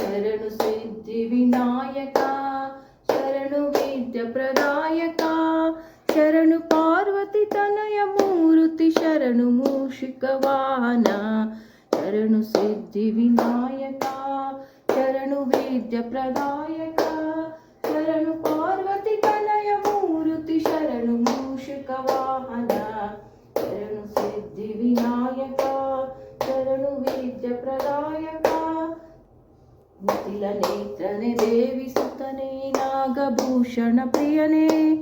శరణు సిద్ధి వినాయక శరణు విద్య ప్రదాయక శరణు పార్వతి తనయ మూర్తి శరణు మూషికవాన శరణు సిద్ధి వినాయక శరణు విద్య ప్రదాయక శరణు పార్వతి తనయ మూర్తి శరణు మూషికవాహన శరణు సిద్ధి వినాయక శరణు విద్య ప్రదాయక ನೇತ್ರನೆ ದೇವಿ ಸುತನೆ ನಾಗಭೂಷಣ ಪ್ರಿಯನೇ.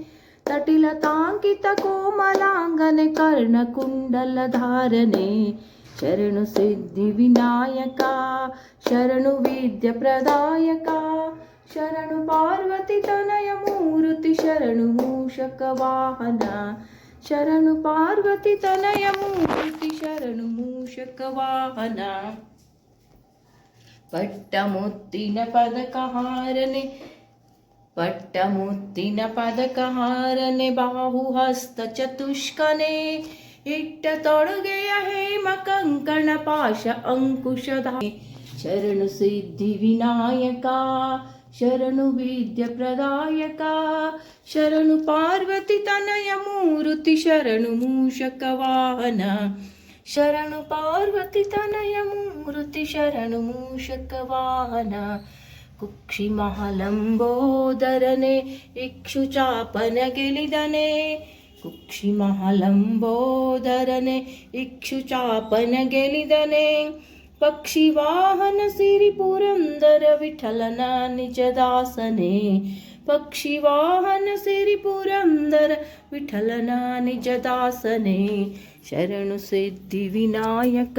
ತಟಿಲ ತಾಂಕಿತ ಕೋಮಲಾಂಗನೆ ಕರ್ಣಕುಂಡಲ ಧಾರನೆ. ಶರಣು ಸಿದ್ಧಿ ವಿನಾಯಕ, ಶರಣು ವಿದ್ಯ ಪ್ರದಾಯಕ. ಶರಣು ಪಾರ್ವತಿ ತನಯ ಮೂರುತಿ, ಶರಣು ಮೂಷಕ ವಾಹನ. ಶರಣು ಪಾರ್ವತಿ ತನಯ ಮೂರುತಿ, ಶರಣು ಮೂಷಕ ವಾಹನ. ಪಟ್ಟಮುತ್ತಿನ ಪದಕಹಾರನೆ ಪಟ್ಟಮುತ್ತಿನ ಪದಕಹಾರನೆ ಬಾಹುಹಸ್ತ ಚತುಷ್ಕನೆ ಇಟ್ಟ ತೊಡುಗೆಯ ಹೇಮ ಕಂಕಣ ಪಾಶ ಅಂಕುಶದ ಶರಣು ಸಿದ್ಧಿ ವಿನಾಯಕ, ಶರಣು ವಿದ್ಯ ಪ್ರದಾಯಕ, ಶರಣು ಪಾರ್ವತಿ ತನಯ ಮೂರುತಿ ಶರಣು ಮೂಷಕ ವಾಹನ, ಶರಣು ಪಾರ್ವತಿ ತನಯ मृति कुक्षिमहलम्बोदरने इक्षुचापनगिलिदने। कुक्षिमहलम्बोदरने इक्षुचापनगिलिदने। महलम्बोधरने इक्षु छापन गेलिदने कुक्षि महालम्बोदरने पक्षिवाहन सिरिपुरन्दर विठलनानि यदासने शरणसिद्धिविनायक